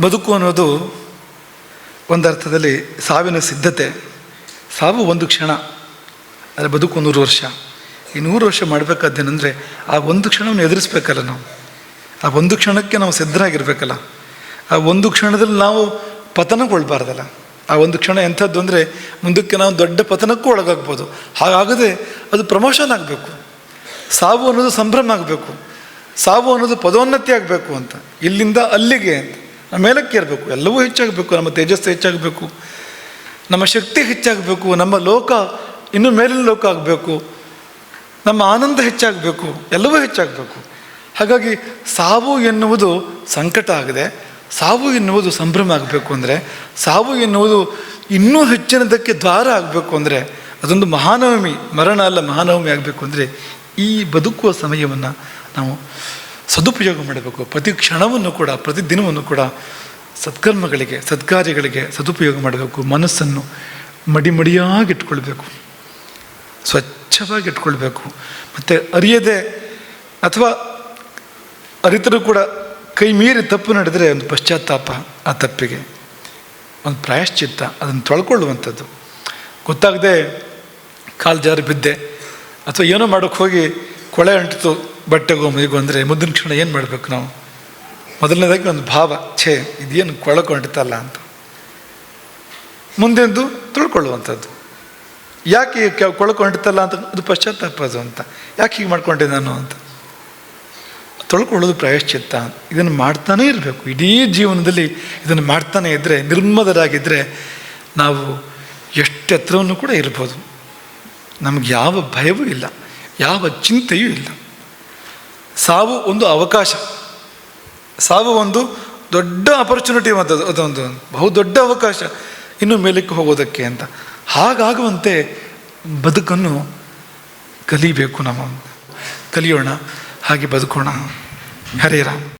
ಬದುಕು ಅನ್ನೋದು ಒಂದರ್ಥದಲ್ಲಿ ಸಾವಿನ ಸಿದ್ಧತೆ. ಸಾವು ಒಂದು ಕ್ಷಣ, ಆದರೆ ಬದುಕು ನೂರು ವರ್ಷ. ಈ ನೂರು ವರ್ಷ ಮಾಡಬೇಕಾದ್ದೇನೆಂದರೆ, ಆ ಒಂದು ಕ್ಷಣವನ್ನು ಎದುರಿಸ್ಬೇಕಲ್ಲ ನಾವು. ಆ ಒಂದು ಕ್ಷಣಕ್ಕೆ ನಾವು ಸಿದ್ಧರಾಗಿರ್ಬೇಕಲ್ಲ. ಆ ಒಂದು ಕ್ಷಣದಲ್ಲಿ ನಾವು ಪತನಗೊಳ್ಬಾರ್ದಲ್ಲ. ಆ ಒಂದು ಕ್ಷಣ ಎಂಥದ್ದು ಅಂದರೆ, ಮುಂದಕ್ಕೆ ನಾವು ದೊಡ್ಡ ಪತನಕ್ಕೂ ಒಳಗಾಗ್ಬೋದು. ಹಾಗಾಗದೆ ಅದು ಪ್ರಮೋಷನ್ ಆಗಬೇಕು. ಸಾವು ಅನ್ನೋದು ಸಂಭ್ರಮ ಆಗಬೇಕು. ಸಾವು ಅನ್ನೋದು ಪದೋನ್ನತಿ ಆಗಬೇಕು ಅಂತ. ಇಲ್ಲಿಂದ ಅಲ್ಲಿಗೆ ಅಂತ. ನಮ್ಮ ಮೇಲಕ್ಕೆ ಇರಬೇಕು ಎಲ್ಲವೂ ಹೆಚ್ಚಾಗಬೇಕು, ನಮ್ಮ ತೇಜಸ್ಸು ಹೆಚ್ಚಾಗಬೇಕು, ನಮ್ಮ ಶಕ್ತಿ ಹೆಚ್ಚಾಗಬೇಕು, ನಮ್ಮ ಲೋಕ ಇನ್ನೂ ಮೇಲಿನ ಲೋಕ ಆಗಬೇಕು, ನಮ್ಮ ಆನಂದ ಹೆಚ್ಚಾಗಬೇಕು, ಎಲ್ಲವೂ ಹೆಚ್ಚಾಗಬೇಕು. ಹಾಗಾಗಿ ಸಾವು ಎನ್ನುವುದು ಸಂಕಟ ಆಗಿದೆ. ಸಾವು ಎನ್ನುವುದು ಸಂಭ್ರಮ ಆಗಬೇಕು ಅಂದರೆ, ಸಾವು ಎನ್ನುವುದು ಇನ್ನೂ ಹೆಚ್ಚಿನದಕ್ಕೆ ದ್ವಾರ ಆಗಬೇಕು ಅಂದರೆ, ಅದೊಂದು ಮಹಾನವಮಿ, ಮರಣ ಅಲ್ಲ ಮಹಾನವಮಿ ಆಗಬೇಕು ಅಂದರೆ ಈ ಬದುಕುವ ಸಮಯವನ್ನು ನಾವು ಸದುಪಯೋಗ ಮಾಡಬೇಕು. ಪ್ರತಿ ಕ್ಷಣವನ್ನು ಕೂಡ, ಪ್ರತಿ ದಿನವನ್ನು ಕೂಡ ಸತ್ಕರ್ಮಗಳಿಗೆ ಸತ್ಕಾರ್ಯಗಳಿಗೆ ಸದುಪಯೋಗ ಮಾಡಬೇಕು. ಮನಸ್ಸನ್ನು ಮಡಿ ಮಡಿಯಾಗಿ ಇಟ್ಕೊಳ್ಬೇಕು. ಸ್ವಚ್ಛವಾಗಿ ಇಟ್ಕೊಳ್ಬೇಕು. ಮತ್ತು ಅರಿಯದೆ ಅಥವಾ ಅರಿತರೂ ಕೂಡ ಕೈ ಮೀರಿ ತಪ್ಪು ನಡೆದರೆ ಒಂದು ಪಶ್ಚಾತ್ತಾಪ ಆ ತಪ್ಪಿಗೆ. ಒಂದು ಪ್ರಾಯಶ್ಚಿತ್ತ, ಅದನ್ನು ತೊಳ್ಕೊಳ್ಳುವಂಥದ್ದು. ಗೊತ್ತಾಗದೆ ಕಾಲು ಜಾರಿ ಬಿದ್ದೆ ಅಥವಾ ಏನೋ ಮಾಡೋಕ್ಕೆ ಹೋಗಿ ಕೊಳೆ ಅಂಟಿತು ಬಟ್ಟೆಗೋ ಮೈಗೋ ಅಂದರೆ ಮುಂದಿನ ಕ್ಷಣ ಏನು ಮಾಡಬೇಕು ನಾವು? ಮೊದಲನೇದಾಗಿ ಒಂದು ಭಾವ, ಛೇ, ಇದೇನು ಕೊಳಕೊಂಡಿತಲ್ಲ ಅಂತ. ಮುಂದೆಂದು ತಿಳ್ಕೊಳ್ಳುವಂಥದ್ದು. ಯಾಕೆ ಕೊಳಕೊಂಡಿತಲ್ಲ ಅಂತ? ಅದು ಪಶ್ಚಾತ್ತಾಪ ಅದು ಅಂತ. ಯಾಕೆ ಹೀಗೆ ಮಾಡ್ಕೊಂಡೆ ನಾನು ಅಂತ? ತೊಳ್ಕೊಳ್ಳೋದು ಪ್ರಾಯಶ್ಚಿತ್ತ. ಇದನ್ನು ಮಾಡ್ತಾನೇ ಇರಬೇಕು. ಇಡೀ ಜೀವನದಲ್ಲಿ ಇದನ್ನು ಮಾಡ್ತಾನೇ ಇದ್ದರೆ ನಿರ್ಮದರಾಗಿದ್ದರೆ ನಾವು ಎಷ್ಟು ಎತ್ತರವನ್ನು ಕೂಡ ಇರ್ಬೋದು. ನಮಗೆ ಯಾವ ಭಯವೂ ಇಲ್ಲ. ಯಾವ ಚಿಂತೆಯೂ ಇಲ್ಲ. ಸಾವು ಒಂದು ಅವಕಾಶ. ಸಾವು ಒಂದು ದೊಡ್ಡ ಅಪರ್ಚುನಿಟಿ ಮತ್ತು ಅದೊಂದು ಬಹು ದೊಡ್ಡ ಅವಕಾಶ. ಇನ್ನು ಮೇಲಕ್ಕೆ ಹೋಗೋದಕ್ಕೆ ಅಂತ. ಹಾಗಾಗುವಂತೆ ಬದುಕನ್ನು ಕಲಿಬೇಕು ನಮ್ಮ ಕಲಿಯೋಣ, ಹಾಗೆ ಬದುಕೋಣ. ಹರೇ ರಾಮ್.